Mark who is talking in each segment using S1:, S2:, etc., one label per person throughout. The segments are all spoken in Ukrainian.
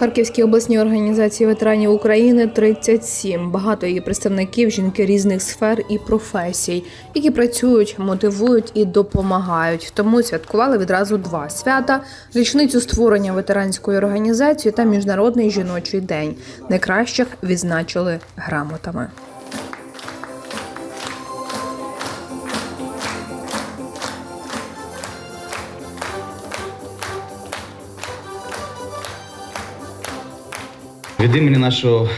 S1: Харківській обласній організації ветеранів України 37. Багато її представників жінки різних сфер і професій, які працюють, мотивують і допомагають. Тому святкували відразу два свята: річницю створення ветеранської організації та міжнародний жіночий день. Найкращих відзначили грамотами.
S2: Від імені нашого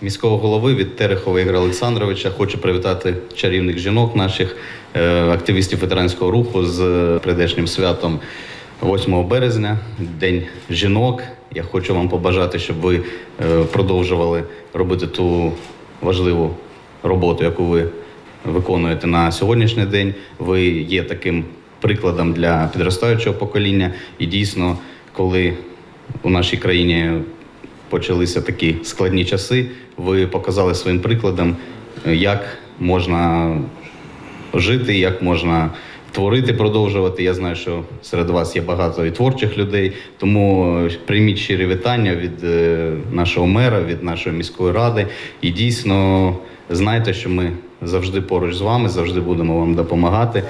S2: міського голови від Терехова Ігоря Олександровича хочу привітати чарівних жінок, наших е, активістів ветеранського руху з прийдешнім святом 8 березня, День жінок. Я хочу вам побажати, щоб ви е, продовжували робити ту важливу роботу, яку ви виконуєте на сьогоднішній день. Ви є таким прикладом для підростаючого покоління. І дійсно, коли у нашій країні почалися такі складні часи, ви показали своїм прикладом, е, як можна жити, як можна творити, продовжувати. Я знаю, що серед вас є багато і творчих людей. Тому е, прийміть щирі вітання від е, нашого мера, від нашої міської ради. І дійсно знайте, що ми завжди поруч з вами, завжди будемо вам допомагати.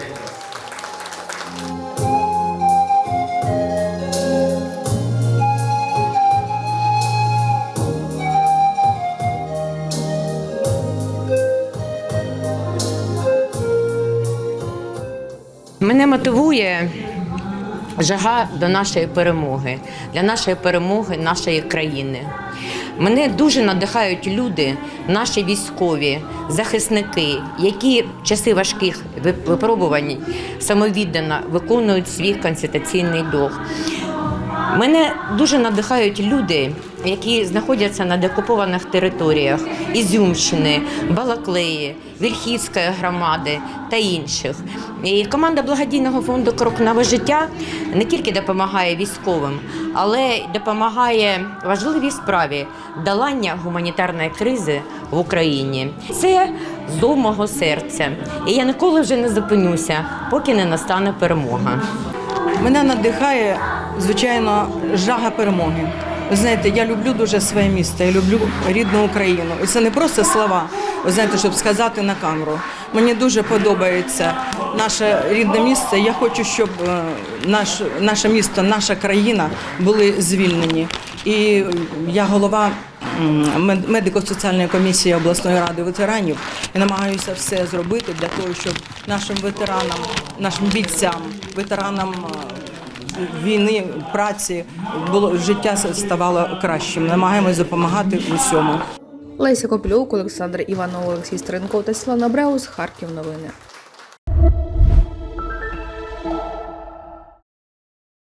S3: Мене мотивує жага до нашої перемоги, для нашої перемоги нашої країни. Мене дуже надихають люди, наші військові, захисники, які в часи важких випробувань самовіддано виконують свій конституційний долг. Мене дуже надихають люди, які знаходяться на деокупованих територіях Ізюмщини, Балаклеї, Вільхівської громади та інших. І команда благодійного фонду Крок нове життя не тільки допомагає військовим, але й допомагає важливій справі долання гуманітарної кризи в Україні. Це зов мого серця. І я ніколи вже не зупинюся, поки не настане перемога.
S4: Мене надихає, звичайно, жага перемоги. Ви знаєте, я люблю дуже своє місто, я люблю рідну Україну. І це не просто слова, ви знаєте, щоб сказати на камеру. Мені дуже подобається наше рідне місце. Я хочу, щоб е, наш, наше місто, наша країна були звільнені. І я голова медико-соціальної комісії обласної ради ветеранів і намагаюся все зробити для того, щоб нашим ветеранам, нашим бійцям, ветеранам. Війни, праці було життя ставало кращим. Намагаємось допомагати усьому.
S1: Леся Коплюк, Олександр Іванов, Олексій Стренков та Світлана Бреус. Харків новини.